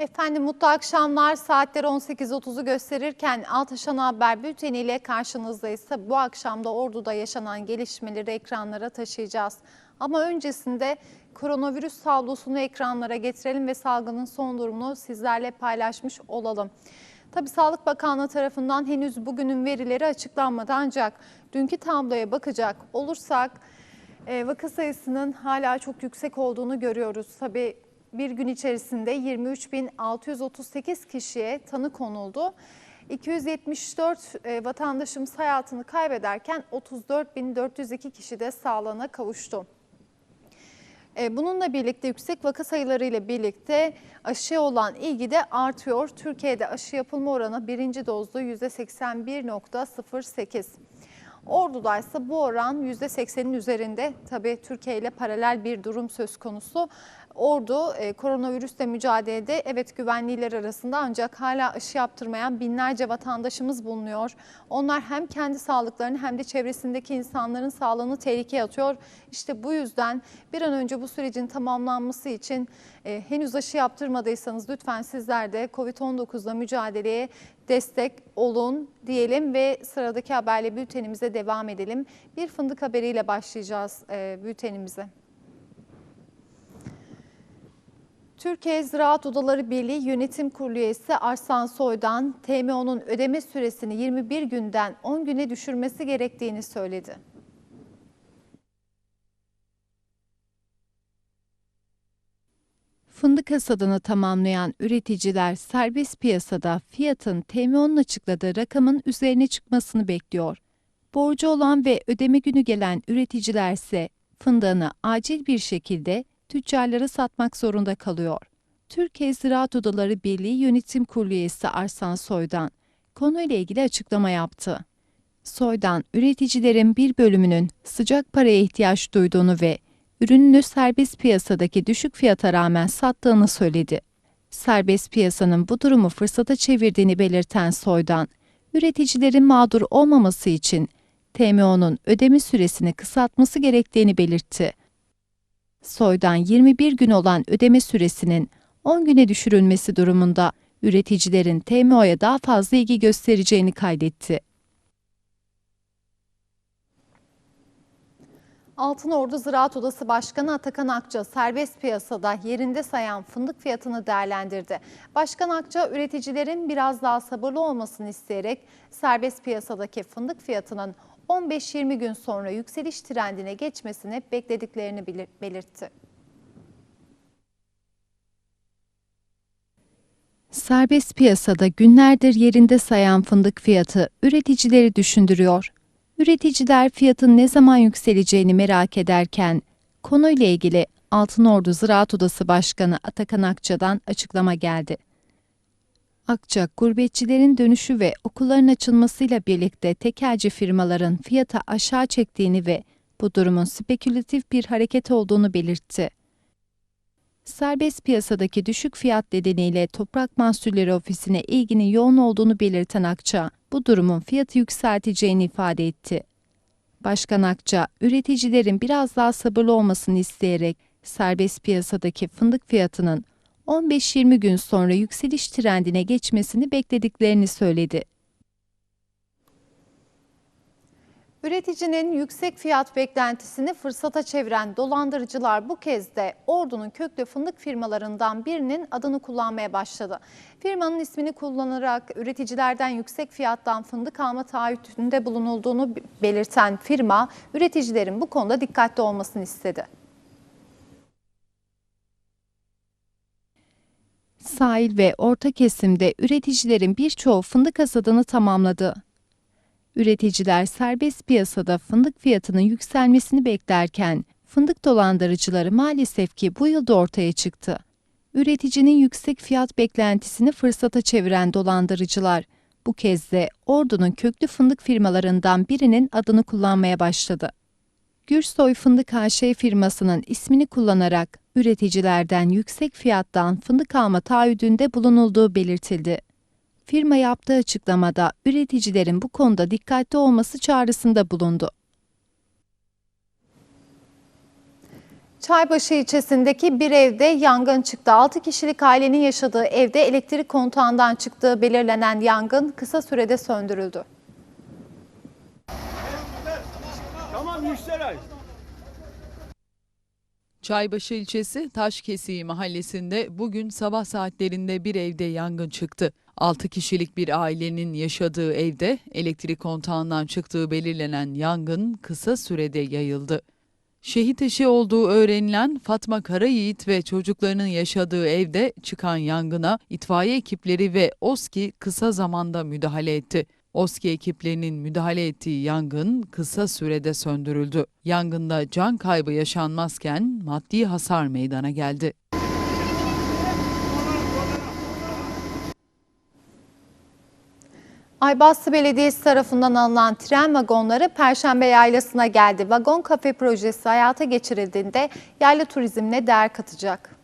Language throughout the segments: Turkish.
Efendim mutlu akşamlar. Saatler 18.30'u gösterirken Altaşan Haber Bülteni ile karşınızdayız. Tabii bu akşam da Ordu'da yaşanan gelişmeleri ekranlara taşıyacağız. Ama öncesinde koronavirüs tablosunu ekranlara getirelim ve salgının son durumunu sizlerle paylaşmış olalım. Tabii Sağlık Bakanlığı tarafından henüz bugünün verileri açıklanmadı ancak dünkü tabloya bakacak olursak e, vaka sayısının hala çok yüksek olduğunu görüyoruz. Tabii bir gün içerisinde 23.638 kişiye tanı konuldu. 274 e, vatandaşımız hayatını kaybederken 34.402 kişi de sağlığına kavuştu. E, Bununla birlikte yüksek vaka sayılarıyla birlikte aşıya olan ilgi de artıyor. Türkiye'de aşı yapılma oranı birinci dozda %81.08. Ordu'da ise bu oran %80'in üzerinde. Tabii Türkiye ile paralel bir durum söz konusu. Ordu e, koronavirüsle mücadelede evet güvenliler arasında ancak hala aşı yaptırmayan binlerce vatandaşımız bulunuyor. Onlar hem kendi sağlıklarını hem de çevresindeki insanların sağlığını tehlikeye atıyor. İşte bu yüzden bir an önce bu sürecin tamamlanması için e, henüz aşı yaptırmadıysanız lütfen sizler de Covid-19'la mücadeleye destek olun diyelim ve sıradaki haberle bültenimize devam edelim. Bir fındık haberiyle başlayacağız e, bültenimize. Türkiye Ziraat Odaları Birliği Yönetim Kurulu üyesi Arslan Soy'dan TMO'nun ödeme süresini 21 günden 10 güne düşürmesi gerektiğini söyledi. Fındık hasadını tamamlayan üreticiler serbest piyasada fiyatın TMO'nun açıkladığı rakamın üzerine çıkmasını bekliyor. Borcu olan ve ödeme günü gelen üreticiler ise fındığını acil bir şekilde tüccarlara satmak zorunda kalıyor. Türkiye Ziraat Odaları Birliği Yönetim Kurulu üyesi Arslan Soydan konuyla ilgili açıklama yaptı. Soydan, üreticilerin bir bölümünün sıcak paraya ihtiyaç duyduğunu ve ürününü serbest piyasadaki düşük fiyata rağmen sattığını söyledi. Serbest piyasanın bu durumu fırsata çevirdiğini belirten Soydan, üreticilerin mağdur olmaması için TMO'nun ödeme süresini kısaltması gerektiğini belirtti. Soydan 21 gün olan ödeme süresinin 10 güne düşürülmesi durumunda üreticilerin TMO'ya daha fazla ilgi göstereceğini kaydetti. Altınordu Ziraat Odası Başkanı Atakan Akça serbest piyasada yerinde sayan fındık fiyatını değerlendirdi. Başkan Akça üreticilerin biraz daha sabırlı olmasını isteyerek serbest piyasadaki fındık fiyatının 15-20 gün sonra yükseliş trendine geçmesini beklediklerini belirtti. Serbest piyasada günlerdir yerinde sayan fındık fiyatı üreticileri düşündürüyor. Üreticiler fiyatın ne zaman yükseleceğini merak ederken konuyla ilgili Altınordu Ziraat Odası Başkanı Atakan Akça'dan açıklama geldi. Akça, gurbetçilerin dönüşü ve okulların açılmasıyla birlikte tekelci firmaların fiyatı aşağı çektiğini ve bu durumun spekülatif bir hareket olduğunu belirtti. Serbest piyasadaki düşük fiyat nedeniyle Toprak Mahsulleri Ofisi'ne ilginin yoğun olduğunu belirten Akça, bu durumun fiyatı yükselteceğini ifade etti. Başkan Akça, üreticilerin biraz daha sabırlı olmasını isteyerek serbest piyasadaki fındık fiyatının 15-20 gün sonra yükseliş trendine geçmesini beklediklerini söyledi. Üreticinin yüksek fiyat beklentisini fırsata çeviren dolandırıcılar bu kez de Ordu'nun köklü fındık firmalarından birinin adını kullanmaya başladı. Firmanın ismini kullanarak üreticilerden yüksek fiyattan fındık alma taahhütünde bulunulduğunu belirten firma, üreticilerin bu konuda dikkatli olmasını istedi. Sahil ve orta kesimde üreticilerin birçoğu fındık hasadını tamamladı. Üreticiler serbest piyasada fındık fiyatının yükselmesini beklerken fındık dolandırıcıları maalesef ki bu yılda ortaya çıktı. Üreticinin yüksek fiyat beklentisini fırsata çeviren dolandırıcılar bu kez de Ordu'nun köklü fındık firmalarından birinin adını kullanmaya başladı. Gürsoy Fındık AŞ firmasının ismini kullanarak üreticilerden yüksek fiyattan fındık alma taahhüdünde bulunulduğu belirtildi. Firma yaptığı açıklamada üreticilerin bu konuda dikkatli olması çağrısında bulundu. Çaybaşı ilçesindeki bir evde yangın çıktı. 6 kişilik ailenin yaşadığı evde elektrik kontağından çıktığı belirlenen yangın kısa sürede söndürüldü. Tamam Yüksel Çaybaşı ilçesi Taşkesiği mahallesinde bugün sabah saatlerinde bir evde yangın çıktı. 6 kişilik bir ailenin yaşadığı evde elektrik kontağından çıktığı belirlenen yangın kısa sürede yayıldı. Şehit eşi olduğu öğrenilen Fatma Karayiğit ve çocuklarının yaşadığı evde çıkan yangına itfaiye ekipleri ve OSKİ kısa zamanda müdahale etti. OSKİ ekiplerinin müdahale ettiği yangın kısa sürede söndürüldü. Yangında can kaybı yaşanmazken maddi hasar meydana geldi. Aybastı Belediyesi tarafından alınan tren vagonları Perşembe Yaylası'na geldi. Vagon kafe projesi hayata geçirildiğinde yayla turizmine değer katacak.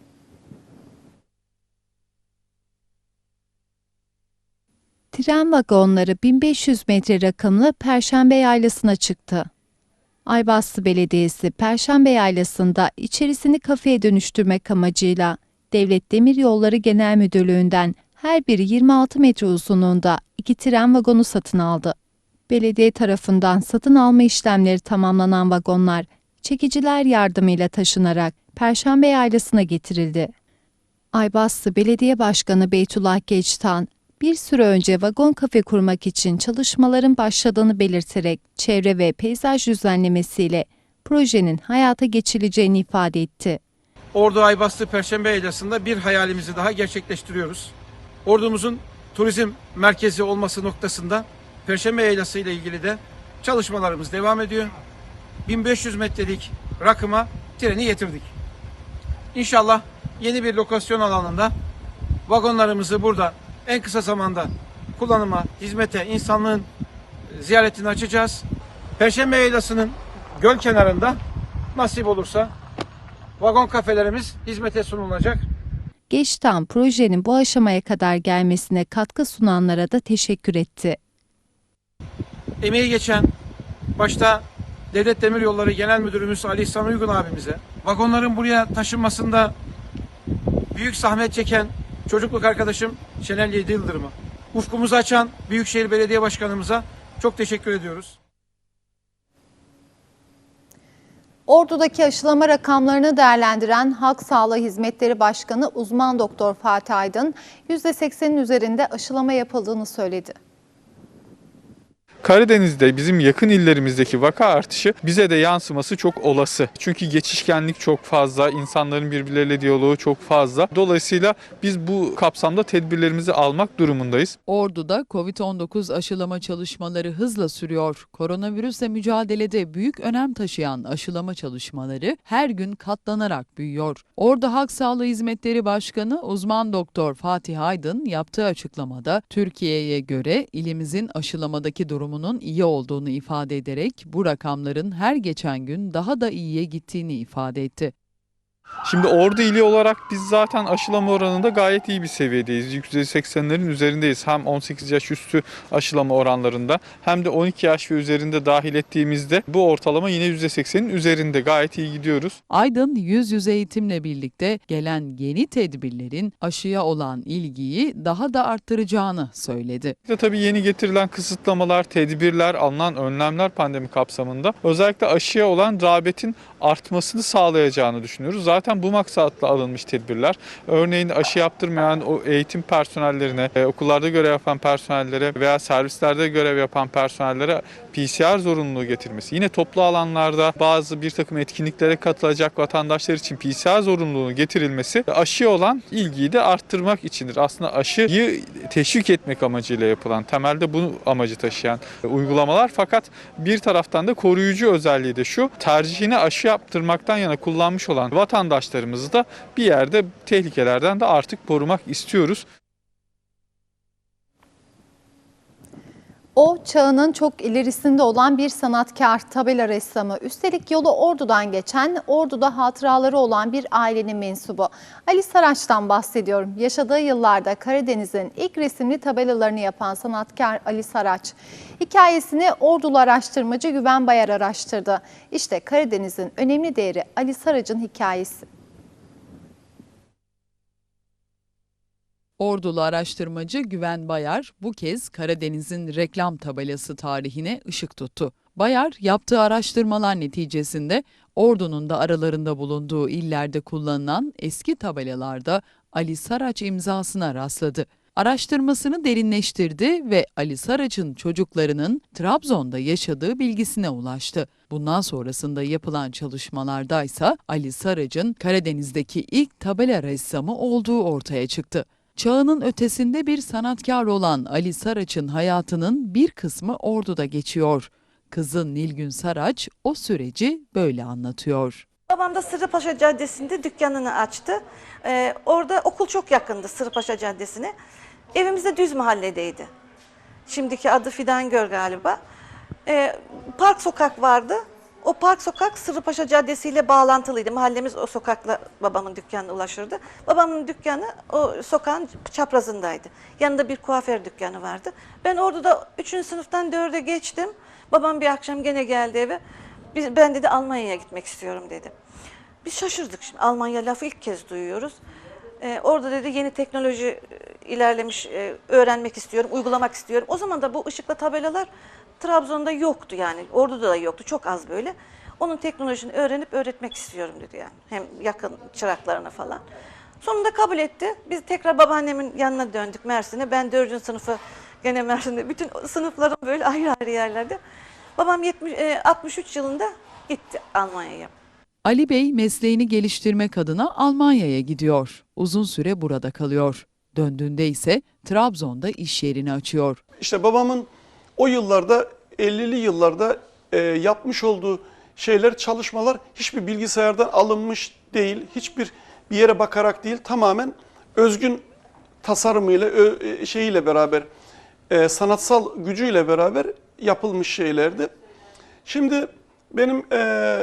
Tren vagonları 1500 metre rakımlı Perşembe Yaylası'na çıktı. Aybastı Belediyesi Perşembe Yaylası'nda içerisini kafeye dönüştürmek amacıyla Devlet Demiryolları Genel Müdürlüğü'nden her biri 26 metre uzunluğunda iki tren vagonu satın aldı. Belediye tarafından satın alma işlemleri tamamlanan vagonlar çekiciler yardımıyla taşınarak Perşembe Yaylası'na getirildi. Aybastı Belediye Başkanı Beytullah Geçtan, bir süre önce vagon kafe kurmak için çalışmaların başladığını belirterek çevre ve peyzaj düzenlemesiyle projenin hayata geçirileceğini ifade etti. Ordu Aybastı Perşembe Yaylası'nda bir hayalimizi daha gerçekleştiriyoruz. Ordumuzun turizm merkezi olması noktasında Perşembe Yaylası ile ilgili de çalışmalarımız devam ediyor. 1500 metrelik rakıma treni getirdik. İnşallah yeni bir lokasyon alanında vagonlarımızı burada en kısa zamanda kullanıma, hizmete, insanlığın ziyaretini açacağız. Perşembe Yaylası'nın göl kenarında nasip olursa vagon kafelerimiz hizmete sunulacak. Geçtan projenin bu aşamaya kadar gelmesine katkı sunanlara da teşekkür etti. Emeği geçen başta Devlet Demiryolları Genel Müdürümüz Ali İhsan Uygun abimize, vagonların buraya taşınmasında büyük zahmet çeken çocukluk arkadaşım Şener Yıldırım'a, ufkumuzu açan Büyükşehir Belediye Başkanımıza çok teşekkür ediyoruz. Ordu'daki aşılama rakamlarını değerlendiren Halk Sağlığı Hizmetleri Başkanı uzman doktor Fatih Aydın, %80'in üzerinde aşılama yapıldığını söyledi. Karadeniz'de bizim yakın illerimizdeki vaka artışı bize de yansıması çok olası. Çünkü geçişkenlik çok fazla, insanların birbirleriyle diyaloğu çok fazla. Dolayısıyla biz bu kapsamda tedbirlerimizi almak durumundayız. Ordu'da Covid-19 aşılama çalışmaları hızla sürüyor. Koronavirüsle mücadelede büyük önem taşıyan aşılama çalışmaları her gün katlanarak büyüyor. Ordu Halk Sağlığı Hizmetleri Başkanı uzman doktor Fatih Aydın yaptığı açıklamada Türkiye'ye göre ilimizin aşılamadaki durumunun iyi olduğunu ifade ederek bu rakamların her geçen gün daha da iyiye gittiğini ifade etti. Şimdi Ordu ili olarak biz zaten aşılama oranında gayet iyi bir seviyedeyiz. %80'lerin üzerindeyiz. Hem 18 yaş üstü aşılama oranlarında hem de 12 yaş ve üzerinde dahil ettiğimizde bu ortalama yine %80'in üzerinde gayet iyi gidiyoruz. Aydın yüz yüze eğitimle birlikte gelen yeni tedbirlerin aşıya olan ilgiyi daha da arttıracağını söyledi. Bir de tabii yeni getirilen kısıtlamalar, tedbirler, alınan önlemler pandemi kapsamında özellikle aşıya olan rağbetin artmasını sağlayacağını düşünüyoruz. Zaten bu maksatla alınmış tedbirler. Örneğin aşı yaptırmayan o eğitim personellerine, e, okullarda görev yapan personellere veya servislerde görev yapan personellere PCR zorunluluğu getirmesi. Yine toplu alanlarda bazı bir takım etkinliklere katılacak vatandaşlar için PCR zorunluluğu getirilmesi aşıya olan ilgiyi de arttırmak içindir. Aslında aşıyı teşvik etmek amacıyla yapılan, temelde bu amacı taşıyan uygulamalar fakat bir taraftan da koruyucu özelliği de şu, tercihini aşı yaptırmaktan yana kullanmış olan vatandaşlarımızı da bir yerde tehlikelerden de artık korumak istiyoruz. O çağının çok ilerisinde olan bir sanatkar, tabela ressamı. Üstelik yolu Ordu'dan geçen, Ordu'da hatıraları olan bir ailenin mensubu. Ali Saraç'tan bahsediyorum. Yaşadığı yıllarda Karadeniz'in ilk resimli tabelalarını yapan sanatkar Ali Saraç. Hikayesini Ordulu araştırmacı Güven Bayar araştırdı. İşte Karadeniz'in önemli değeri Ali Saraç'ın hikayesi. Ordulu araştırmacı Güven Bayar bu kez Karadeniz'in reklam tabelası tarihine ışık tuttu. Bayar yaptığı araştırmalar neticesinde Ordu'nun da aralarında bulunduğu illerde kullanılan eski tabelalarda Ali Saraç imzasına rastladı. Araştırmasını derinleştirdi ve Ali Saraç'ın çocuklarının Trabzon'da yaşadığı bilgisine ulaştı. Bundan sonrasında yapılan çalışmalarda ise Ali Saraç'ın Karadeniz'deki ilk tabela ressamı olduğu ortaya çıktı. Çağının ötesinde bir sanatkar olan Ali Saraç'ın hayatının bir kısmı Ordu'da geçiyor. Kızı Nilgün Saraç o süreci böyle anlatıyor. Babam da Sırrıpaşa Caddesi'nde dükkanını açtı. Ee, orada okul çok yakındı Sırrıpaşa Caddesi'ne. Evimiz de düz mahalledeydi. Şimdiki adı Fidangöl galiba. Ee, Park Sokak vardı. O Park Sokak Sırrıpaşa Caddesi ile bağlantılıydı. Mahallemiz o sokakla babamın dükkanına ulaşırdı. Babamın dükkanı o sokağın çaprazındaydı. Yanında bir kuaför dükkanı vardı. Ben orada da 3. sınıftan 4'e geçtim. Babam bir akşam gene geldi eve. Biz, ben dedi Almanya'ya gitmek istiyorum dedi. Biz şaşırdık şimdi. Almanya lafı ilk kez duyuyoruz. Ee, orada dedi yeni teknoloji e, ilerlemiş, e, öğrenmek istiyorum, uygulamak istiyorum. O zaman da bu ışıklı tabelalar Trabzon'da yoktu yani. Ordu'da da yoktu, çok az böyle. Onun teknolojisini öğrenip öğretmek istiyorum dedi yani. Hem yakın çıraklarına falan. Sonunda kabul etti. Biz tekrar babaannemin yanına döndük Mersin'e. Ben dördüncü sınıfı gene Mersin'de. Bütün sınıflarım böyle ayrı ayrı yerlerde. Babam 70, e, 63 yılında gitti Almanya'ya. Ali Bey mesleğini geliştirmek adına Almanya'ya gidiyor. Uzun süre burada kalıyor. Döndüğünde ise Trabzon'da iş yerini açıyor. İşte babamın o yıllarda 50'li yıllarda e, yapmış olduğu şeyler, çalışmalar hiçbir bilgisayardan alınmış değil. Hiçbir bir yere bakarak değil tamamen özgün tasarımıyla, ö, e, şeyiyle beraber, e, sanatsal gücüyle beraber yapılmış şeylerdi. Şimdi benim e,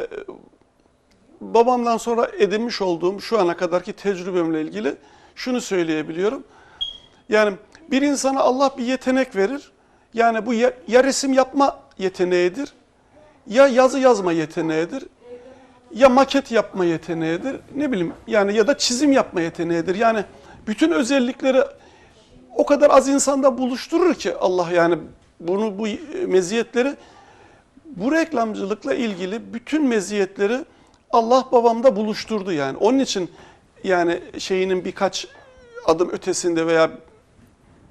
babamdan sonra edinmiş olduğum şu ana kadarki tecrübemle ilgili şunu söyleyebiliyorum. Yani bir insana Allah bir yetenek verir. Yani bu ya, ya resim yapma yeteneğidir, ya yazı yazma yeteneğidir, ya maket yapma yeteneğidir. Ne bileyim yani ya da çizim yapma yeteneğidir. Yani bütün özellikleri o kadar az insanda buluşturur ki Allah yani bunu bu meziyetleri bu reklamcılıkla ilgili bütün meziyetleri Allah babamda buluşturdu yani. Onun için yani şeyinin birkaç adım ötesinde veya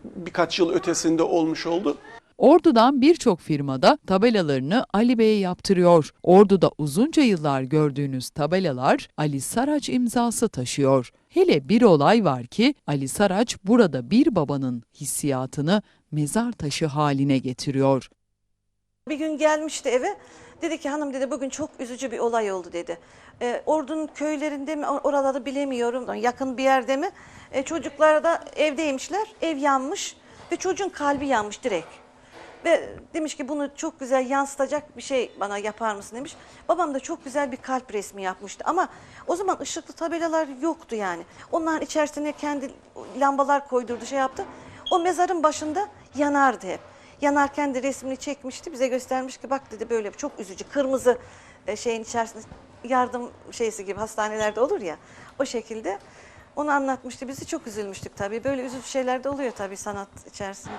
birkaç yıl ötesinde olmuş oldu. Ordu'dan birçok firmada tabelalarını Ali Bey'e yaptırıyor. Ordu'da uzunca yıllar gördüğünüz tabelalar Ali Saraç imzası taşıyor. Hele bir olay var ki Ali Saraç burada bir babanın hissiyatını mezar taşı haline getiriyor. Bir gün gelmişti eve. Dedi ki hanım dedi bugün çok üzücü bir olay oldu dedi. E, Ordu'nun köylerinde mi or- oraları bilemiyorum. Yakın bir yerde mi? E, çocuklar da evdeymişler. Ev yanmış ve çocuğun kalbi yanmış direkt. Ve demiş ki bunu çok güzel yansıtacak bir şey bana yapar mısın demiş. Babam da çok güzel bir kalp resmi yapmıştı ama o zaman ışıklı tabelalar yoktu yani. Onların içerisine kendi lambalar koydurdu şey yaptı. O mezarın başında yanardı hep. Yanarken de resmini çekmişti bize göstermiş ki bak dedi böyle çok üzücü kırmızı e, şeyin içerisinde yardım şeysi gibi hastanelerde olur ya o şekilde onu anlatmıştı. Bizi çok üzülmüştük tabii. Böyle üzücü şeyler de oluyor tabii sanat içerisinde.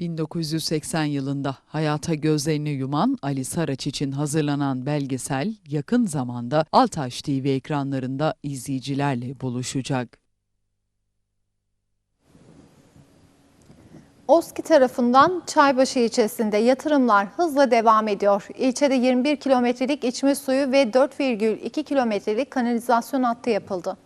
1980 yılında hayata gözlerini yuman Ali Saraç için hazırlanan belgesel yakın zamanda Altaş TV ekranlarında izleyicilerle buluşacak. OSKİ tarafından Çaybaşı ilçesinde yatırımlar hızla devam ediyor. İlçede 21 kilometrelik içme suyu ve 4,2 kilometrelik kanalizasyon hattı yapıldı.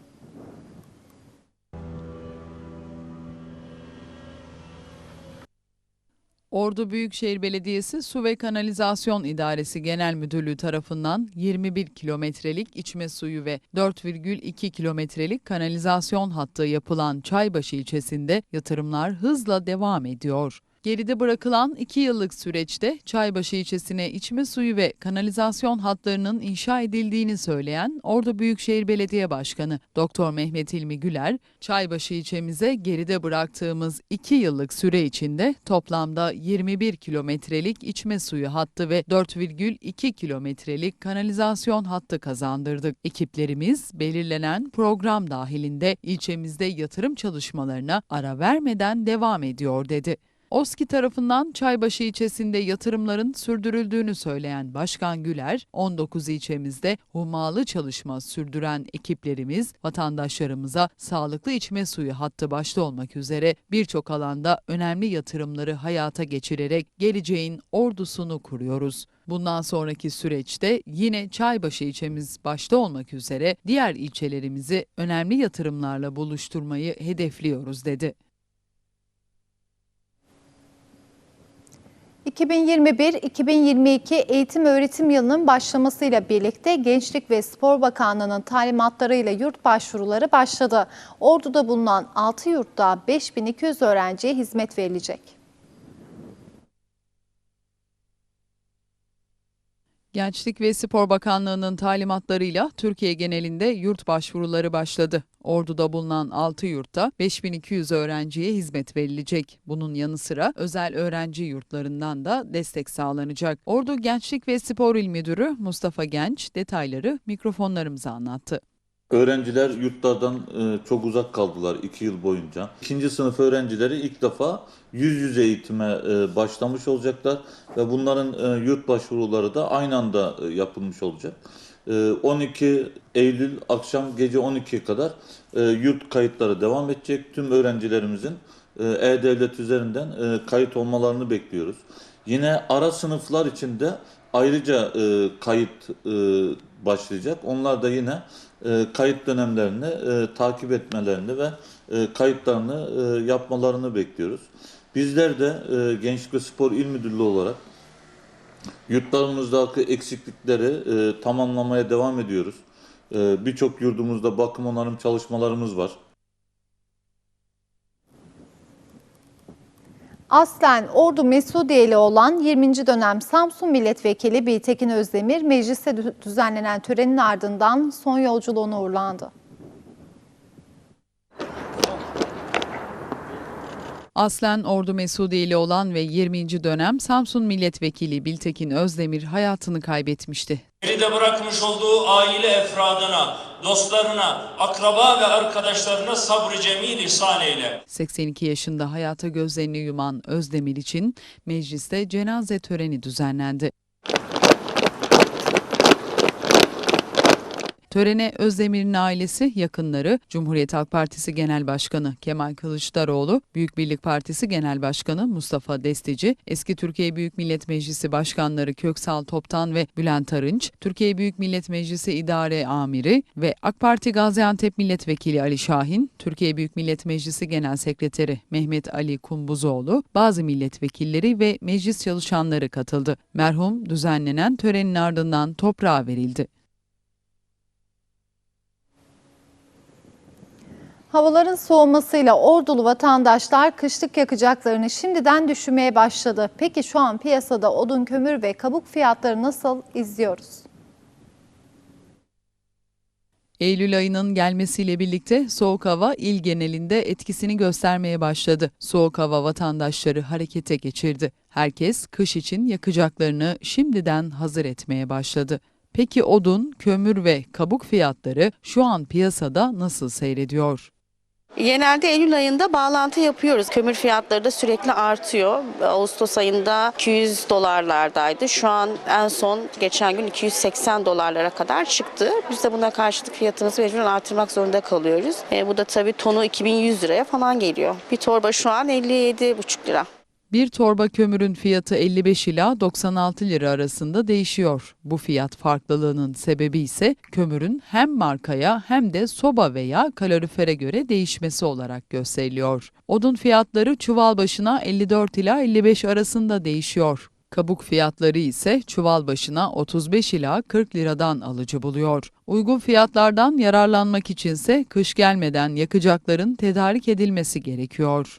Ordu Büyükşehir Belediyesi Su ve Kanalizasyon İdaresi Genel Müdürlüğü tarafından 21 kilometrelik içme suyu ve 4,2 kilometrelik kanalizasyon hattı yapılan Çaybaşı ilçesinde yatırımlar hızla devam ediyor. Geride bırakılan 2 yıllık süreçte Çaybaşı ilçesine içme suyu ve kanalizasyon hatlarının inşa edildiğini söyleyen Ordu Büyükşehir Belediye Başkanı Doktor Mehmet İlmi Güler, Çaybaşı ilçemize geride bıraktığımız 2 yıllık süre içinde toplamda 21 kilometrelik içme suyu hattı ve 4,2 kilometrelik kanalizasyon hattı kazandırdık. Ekiplerimiz belirlenen program dahilinde ilçemizde yatırım çalışmalarına ara vermeden devam ediyor dedi. OSKİ tarafından Çaybaşı ilçesinde yatırımların sürdürüldüğünü söyleyen Başkan Güler, 19 ilçemizde hummalı çalışma sürdüren ekiplerimiz vatandaşlarımıza sağlıklı içme suyu hattı başta olmak üzere birçok alanda önemli yatırımları hayata geçirerek geleceğin ordusunu kuruyoruz. Bundan sonraki süreçte yine Çaybaşı ilçemiz başta olmak üzere diğer ilçelerimizi önemli yatırımlarla buluşturmayı hedefliyoruz dedi. 2021-2022 eğitim öğretim yılının başlamasıyla birlikte Gençlik ve Spor Bakanlığı'nın talimatlarıyla yurt başvuruları başladı. Ordu'da bulunan 6 yurtta 5200 öğrenciye hizmet verilecek. Gençlik ve Spor Bakanlığı'nın talimatlarıyla Türkiye genelinde yurt başvuruları başladı. Ordu'da bulunan 6 yurtta 5200 öğrenciye hizmet verilecek. Bunun yanı sıra özel öğrenci yurtlarından da destek sağlanacak. Ordu Gençlik ve Spor İl Müdürü Mustafa Genç detayları mikrofonlarımıza anlattı. Öğrenciler yurtlardan e, çok uzak kaldılar 2 yıl boyunca. İkinci sınıf öğrencileri ilk defa yüz yüze eğitime e, başlamış olacaklar ve bunların e, yurt başvuruları da aynı anda yapılmış olacak. E, 12 Eylül akşam gece 12'ye kadar yurt kayıtları devam edecek. Tüm öğrencilerimizin E-Devlet üzerinden kayıt olmalarını bekliyoruz. Yine ara sınıflar için de ayrıca kayıt başlayacak. Onlar da yine e, kayıt dönemlerini e, takip etmelerini ve e, kayıtlarını e, yapmalarını bekliyoruz. Bizler de e, Gençlik ve Spor İl Müdürlüğü olarak yurtlarımızdaki eksiklikleri e, tamamlamaya devam ediyoruz. E, Birçok yurdumuzda bakım onarım çalışmalarımız var. Aslen Ordu Mesudiyeli olan 20. dönem Samsun Milletvekili Biltekin Özdemir mecliste dü- düzenlenen törenin ardından son yolculuğuna uğurlandı. Aslen Ordu Mesudiyeli olan ve 20. dönem Samsun Milletvekili Biltekin Özdemir hayatını kaybetmişti. Geride bırakmış olduğu aile efradına, dostlarına, akraba ve arkadaşlarına sabrı cemil ihsan eyle. 82 yaşında hayata gözlerini yuman Özdemir için mecliste cenaze töreni düzenlendi. Törene Özdemir'in ailesi, yakınları, Cumhuriyet Halk Partisi Genel Başkanı Kemal Kılıçdaroğlu, Büyük Birlik Partisi Genel Başkanı Mustafa Destici, eski Türkiye Büyük Millet Meclisi Başkanları Köksal Toptan ve Bülent Arınç, Türkiye Büyük Millet Meclisi İdare Amiri ve AK Parti Gaziantep Milletvekili Ali Şahin, Türkiye Büyük Millet Meclisi Genel Sekreteri Mehmet Ali Kumbuzoğlu, bazı milletvekilleri ve meclis çalışanları katıldı. Merhum düzenlenen törenin ardından toprağa verildi. Havaların soğumasıyla ordulu vatandaşlar kışlık yakacaklarını şimdiden düşünmeye başladı. Peki şu an piyasada odun, kömür ve kabuk fiyatları nasıl izliyoruz? Eylül ayının gelmesiyle birlikte soğuk hava il genelinde etkisini göstermeye başladı. Soğuk hava vatandaşları harekete geçirdi. Herkes kış için yakacaklarını şimdiden hazır etmeye başladı. Peki odun, kömür ve kabuk fiyatları şu an piyasada nasıl seyrediyor? Genelde Eylül ayında bağlantı yapıyoruz. Kömür fiyatları da sürekli artıyor. Ağustos ayında 200 dolarlardaydı. Şu an en son geçen gün 280 dolarlara kadar çıktı. Biz de buna karşılık fiyatımızı mecburen artırmak zorunda kalıyoruz. E, bu da tabii tonu 2100 liraya falan geliyor. Bir torba şu an 57,5 lira. Bir torba kömürün fiyatı 55 ila 96 lira arasında değişiyor. Bu fiyat farklılığının sebebi ise kömürün hem markaya hem de soba veya kalorifere göre değişmesi olarak gösteriliyor. Odun fiyatları çuval başına 54 ila 55 arasında değişiyor. Kabuk fiyatları ise çuval başına 35 ila 40 liradan alıcı buluyor. Uygun fiyatlardan yararlanmak içinse kış gelmeden yakacakların tedarik edilmesi gerekiyor.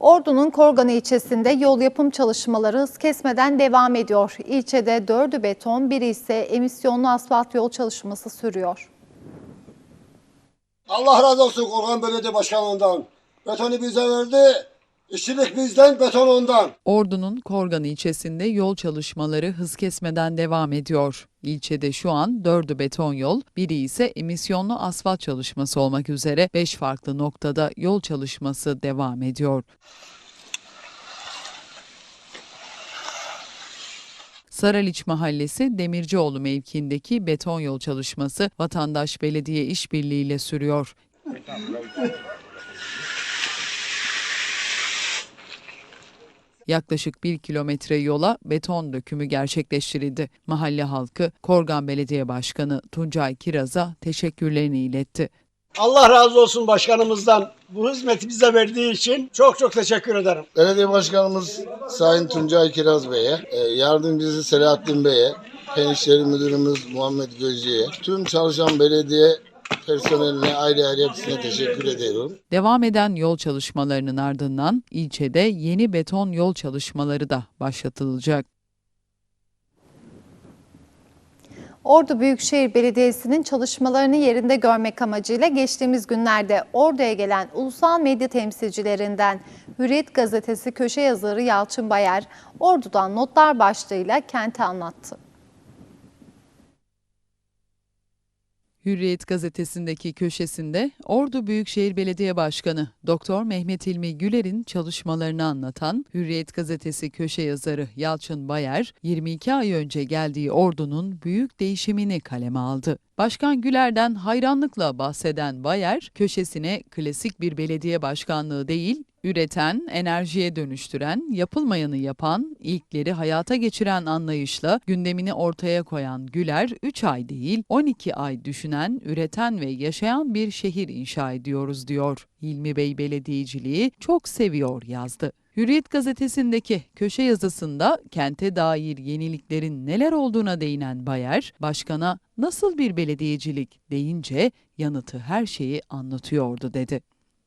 Ordu'nun Korgan ilçesinde yol yapım çalışmaları hız kesmeden devam ediyor. İlçede dördü beton, biri ise emisyonlu asfalt yol çalışması sürüyor. Allah razı olsun Korkan Belediye Başkanı'ndan. Betonu bize verdi. İşçilik bizden, beton ondan. Ordu'nun Korgan ilçesinde yol çalışmaları hız kesmeden devam ediyor. İlçede şu an dördü beton yol, biri ise emisyonlu asfalt çalışması olmak üzere 5 farklı noktada yol çalışması devam ediyor. Saraliç Mahallesi Demircioğlu mevkiindeki beton yol çalışması vatandaş belediye işbirliğiyle sürüyor. Yaklaşık bir kilometre yola beton dökümü gerçekleştirildi. Mahalle halkı Korgan Belediye Başkanı Tuncay Kiraz'a teşekkürlerini iletti. Allah razı olsun başkanımızdan bu hizmeti bize verdiği için çok çok teşekkür ederim. Belediye Başkanımız Sayın Tuncay Kiraz Bey'e, e, yardımcısı Selahattin Bey'e, Fen İşleri Müdürümüz Muhammed Gözcü'ye, tüm çalışan belediye personeline ayrı ayrı hepsine teşekkür ediyorum. Devam eden yol çalışmalarının ardından ilçede yeni beton yol çalışmaları da başlatılacak. Ordu Büyükşehir Belediyesi'nin çalışmalarını yerinde görmek amacıyla geçtiğimiz günlerde Ordu'ya gelen ulusal medya temsilcilerinden Hürriyet Gazetesi köşe yazarı Yalçın Bayer, Ordu'dan notlar başlığıyla kenti anlattı. Hürriyet gazetesindeki köşesinde Ordu Büyükşehir Belediye Başkanı Doktor Mehmet İlmi Güler'in çalışmalarını anlatan Hürriyet gazetesi köşe yazarı Yalçın Bayer, 22 ay önce geldiği Ordu'nun büyük değişimini kaleme aldı. Başkan Güler'den hayranlıkla bahseden Bayer, köşesine klasik bir belediye başkanlığı değil, üreten, enerjiye dönüştüren, yapılmayanı yapan, ilkleri hayata geçiren anlayışla gündemini ortaya koyan Güler, 3 ay değil 12 ay düşünen, üreten ve yaşayan bir şehir inşa ediyoruz diyor. Hilmi Bey belediyeciliği çok seviyor yazdı. Hürriyet gazetesindeki köşe yazısında kente dair yeniliklerin neler olduğuna değinen Bayer, başkana nasıl bir belediyecilik deyince yanıtı her şeyi anlatıyordu dedi.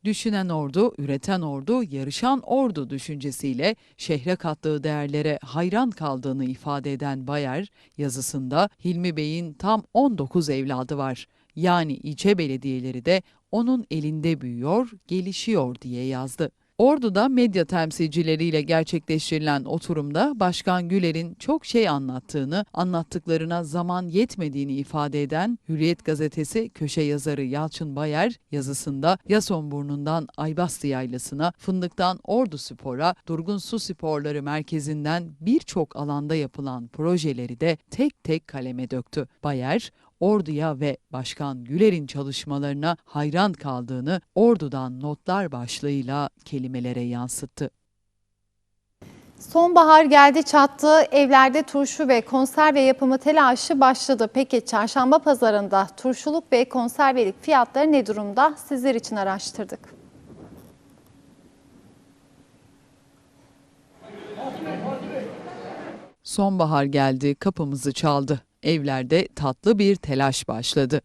Düşünen ordu, üreten ordu, yarışan ordu düşüncesiyle şehre kattığı değerlere hayran kaldığını ifade eden Bayer, yazısında Hilmi Bey'in tam 19 evladı var. Yani ilçe belediyeleri de onun elinde büyüyor, gelişiyor diye yazdı. Ordu'da medya temsilcileriyle gerçekleştirilen oturumda Başkan Güler'in çok şey anlattığını, anlattıklarına zaman yetmediğini ifade eden Hürriyet gazetesi köşe yazarı Yalçın Bayer yazısında Yasonburnu'ndan Aybastı Yaylası'na, Fındık'tan Ordu Spor'a, Durgun Su Sporları Merkezi'nden birçok alanda yapılan projeleri de tek tek kaleme döktü. Bayer, Ordu'ya ve Başkan Güler'in çalışmalarına hayran kaldığını Ordu'dan notlar başlığıyla kelimelere yansıttı. Sonbahar geldi çattı, evlerde turşu ve konserve yapımı telaşı başladı. Peki çarşamba pazarında turşuluk ve konservelik fiyatları ne durumda? Sizler için araştırdık. Sonbahar geldi, kapımızı çaldı. Evlerde tatlı bir telaş başladı.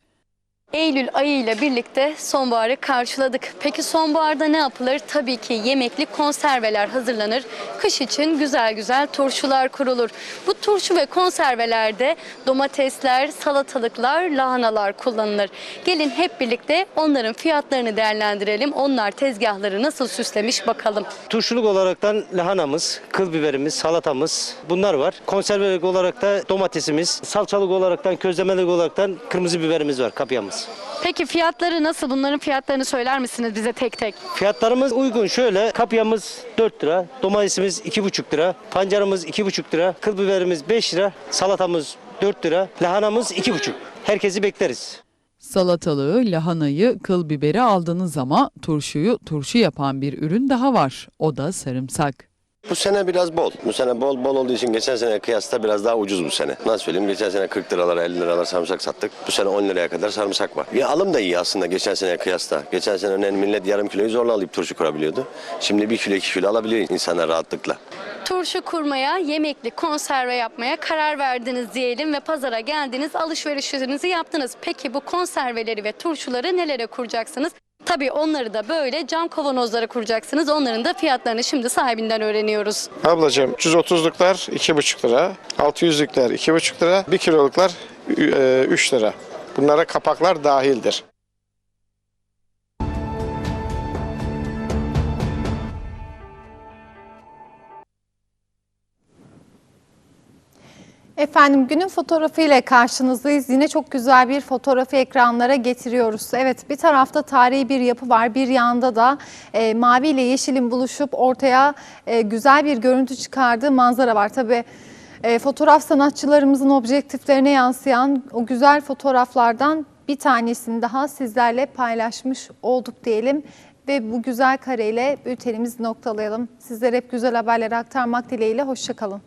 Eylül ayı ile birlikte sonbaharı karşıladık. Peki sonbaharda ne yapılır? Tabii ki yemekli konserveler hazırlanır. Kış için güzel güzel turşular kurulur. Bu turşu ve konservelerde domatesler, salatalıklar, lahanalar kullanılır. Gelin hep birlikte onların fiyatlarını değerlendirelim. Onlar tezgahları nasıl süslemiş bakalım. Turşuluk olaraktan lahanamız, kıl biberimiz, salatamız bunlar var. Konservelik olarak da domatesimiz, salçalık olaraktan, közlemelik olaraktan kırmızı biberimiz var, kapyamız. Peki fiyatları nasıl? Bunların fiyatlarını söyler misiniz bize tek tek? Fiyatlarımız uygun şöyle. Kapyamız 4 lira, domatesimiz 2,5 lira, pancarımız 2,5 lira, kıl biberimiz 5 lira, salatamız 4 lira, lahanamız 2,5. Herkesi bekleriz. Salatalığı, lahanayı, kıl biberi aldınız ama turşuyu turşu yapan bir ürün daha var. O da sarımsak. Bu sene biraz bol. Bu sene bol bol olduğu için geçen sene kıyasla biraz daha ucuz bu sene. Nasıl söyleyeyim? Geçen sene 40 liralara 50 liralara sarımsak sattık. Bu sene 10 liraya kadar sarımsak var. Ya alım da iyi aslında geçen sene kıyasla. Geçen sene örneğin millet yarım kiloyu zorla alıp turşu kurabiliyordu. Şimdi 1 kilo 2 kilo alabiliyor insanlar rahatlıkla. Turşu kurmaya, yemekli konserve yapmaya karar verdiniz diyelim ve pazara geldiniz, alışverişinizi yaptınız. Peki bu konserveleri ve turşuları nelere kuracaksınız? Tabii onları da böyle cam kavanozlara kuracaksınız. Onların da fiyatlarını şimdi sahibinden öğreniyoruz. Ablacığım 330'luklar 2,5 lira, 600'lükler 2,5 lira, 1 kiloluklar 3 lira. Bunlara kapaklar dahildir. Efendim günün fotoğrafı ile karşınızdayız. Yine çok güzel bir fotoğrafı ekranlara getiriyoruz. Evet bir tarafta tarihi bir yapı var. Bir yanda da e, mavi ile yeşilin buluşup ortaya e, güzel bir görüntü çıkardığı manzara var. Tabii e, fotoğraf sanatçılarımızın objektiflerine yansıyan o güzel fotoğraflardan bir tanesini daha sizlerle paylaşmış olduk diyelim. Ve bu güzel kareyle bültenimizi noktalayalım. Sizlere hep güzel haberleri aktarmak dileğiyle. Hoşçakalın.